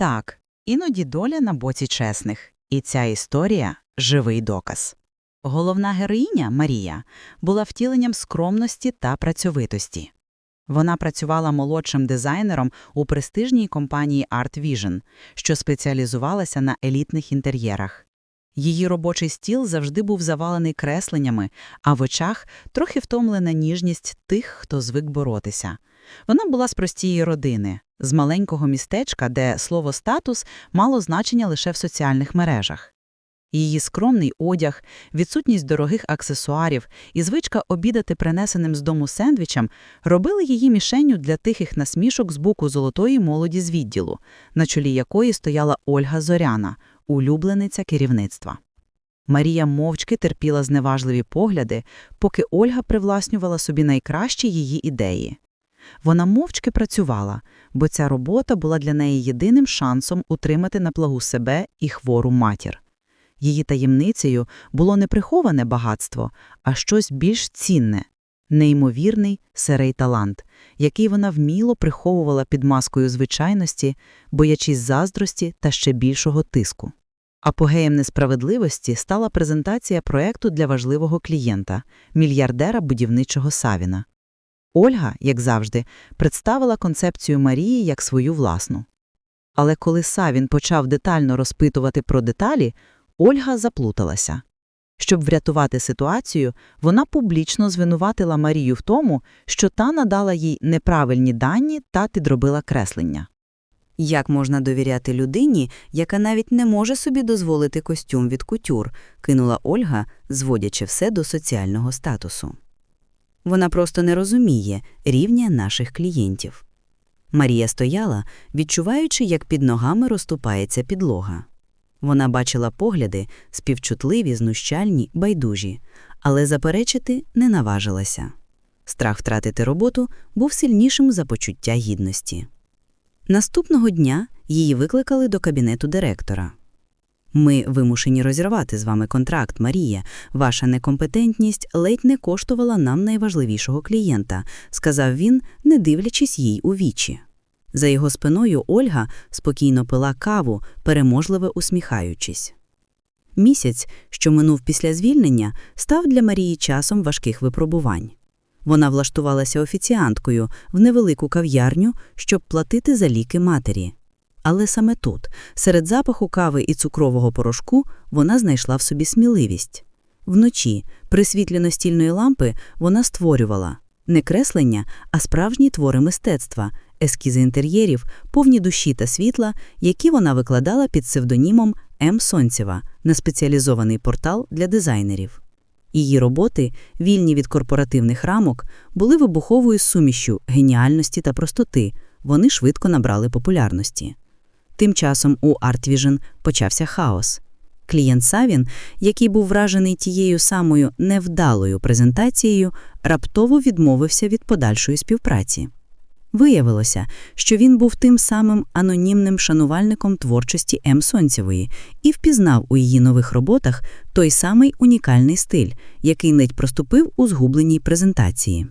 Так, іноді доля на боці чесних, і ця історія живий доказ. Головна героїня Марія була втіленням скромності та працьовитості. Вона працювала молодшим дизайнером у престижній компанії Art Vision, що спеціалізувалася на елітних інтер'єрах. Її робочий стіл завжди був завалений кресленнями, а в очах трохи втомлена ніжність тих, хто звик боротися. Вона була з простої родини, з маленького містечка, де слово «статус» мало значення лише в соціальних мережах. Її скромний одяг, відсутність дорогих аксесуарів і звичка обідати принесеним з дому сендвічем робили її мішенню для тихих насмішок з боку золотої молоді з відділу, на чолі якої стояла Ольга Зоряна, улюблениця керівництва. Марія мовчки терпіла зневажливі погляди, поки Ольга привласнювала собі найкращі її ідеї. Вона мовчки працювала, бо ця робота була для неї єдиним шансом утримати на плаву себе і хвору матір. Її таємницею було не приховане багатство, а щось більш цінне неймовірний сирий талант, який вона вміло приховувала під маскою звичайності, боячись заздрості та ще більшого тиску. Апогеєм несправедливості стала презентація проекту для важливого клієнта мільярдера будівничого Савіна. Ольга, як завжди, представила концепцію Марії як свою власну. Але коли Савін почав детально розпитувати про деталі, Ольга заплуталася. Щоб врятувати ситуацію, вона публічно звинуватила Марію в тому, що та надала їй неправильні дані та підробила креслення. Як можна довіряти людині, яка навіть не може собі дозволити костюм від кутюр, кинула Ольга, зводячи все до соціального статусу. Вона просто не розуміє рівня наших клієнтів. Марія стояла, відчуваючи, як під ногами розступається підлога. Вона бачила погляди, співчутливі, знущальні, байдужі, але заперечити не наважилася. Страх втратити роботу був сильнішим за почуття гідності. Наступного дня її викликали до кабінету директора. Ми вимушені розірвати з вами контракт, Марія. Ваша некомпетентність ледь не коштувала нам найважливішого клієнта, сказав він, не дивлячись їй у вічі. За його спиною Ольга спокійно пила каву, переможливо усміхаючись. Місяць, що минув після звільнення, став для Марії часом важких випробувань. Вона влаштувалася офіціанткою в невелику кав'ярню, щоб платити за ліки матері. Але саме тут, серед запаху кави і цукрового порошку, вона знайшла в собі сміливість. Вночі, при світлі настільної лампи, вона створювала не креслення, а справжні твори мистецтва, ескізи інтер'єрів, повні душі та світла, які вона викладала під псевдонімом М. Сонцєва на спеціалізований портал для дизайнерів. Її роботи, вільні від корпоративних рамок, були вибуховою сумішю геніальності та простоти, вони швидко набрали популярності. Тим часом у ArtVision почався хаос. Клієнт Савін, який був вражений тією самою невдалою презентацією, раптово відмовився від подальшої співпраці. Виявилося, що він був тим самим анонімним шанувальником творчості М. Сонцевої і впізнав у її нових роботах той самий унікальний стиль, який ледь проступив у згубленій презентації.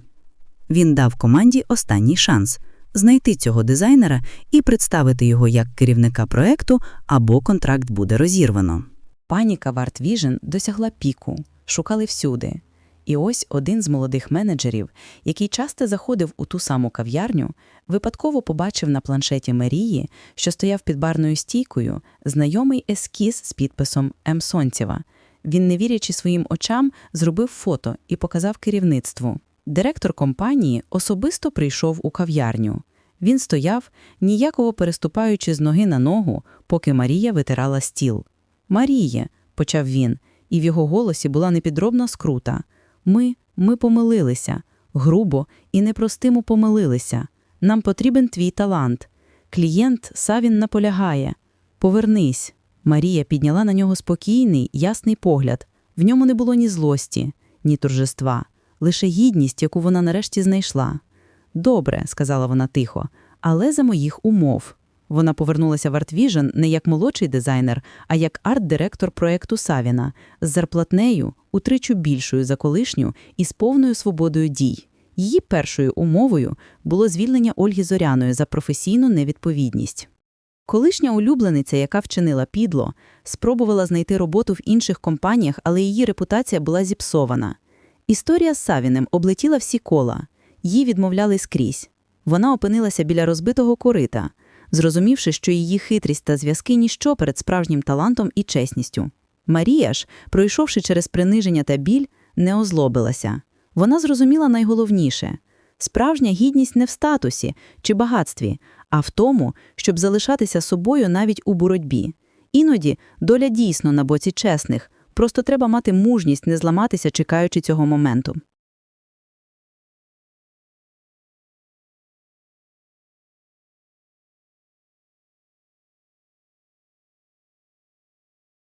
Він дав команді останній шанс знайти цього дизайнера і представити його як керівника проекту, або контракт буде розірвано. Паніка в Art Vision досягла піку, шукали всюди. І ось один з молодих менеджерів, який часто заходив у ту саму кав'ярню, випадково побачив на планшеті Марії, що стояв під барною стійкою, знайомий ескіз з підписом М. Сонцєва. Він, не вірячи своїм очам, зробив фото і показав керівництву. Директор компанії особисто прийшов у кав'ярню. Він стояв, ніяково переступаючи з ноги на ногу, поки Марія витирала стіл. Маріє, почав він, і в його голосі була непідробна скрута. Ми, ми помилилися, грубо і непростимо помилилися. Нам потрібен твій талант. Клієнт Савін наполягає. Повернись. Марія підняла на нього спокійний, ясний погляд. В ньому не було ні злості, ні торжества, лише гідність, яку вона нарешті знайшла. Добре, сказала вона тихо, але за моїх умов. Вона повернулася в ArtVision не як молодший дизайнер, а як арт-директор проекту Савіна з зарплатнею утричу більшою за колишню і з повною свободою дій. Її першою умовою було звільнення Ольги Зоряної за професійну невідповідність. Колишня улюблениця, яка вчинила підло, спробувала знайти роботу в інших компаніях, але її репутація була зіпсована. Історія з Савіним облетіла всі кола. Їй відмовляли скрізь. Вона опинилася біля розбитого корита, зрозумівши, що її хитрість та зв'язки – ніщо перед справжнім талантом і чесністю. Марія ж, пройшовши через приниження та біль, не озлобилася. Вона зрозуміла найголовніше – справжня гідність не в статусі чи багатстві, а в тому, щоб залишатися собою навіть у боротьбі. Іноді доля дійсно на боці чесних, просто треба мати мужність не зламатися, чекаючи цього моменту.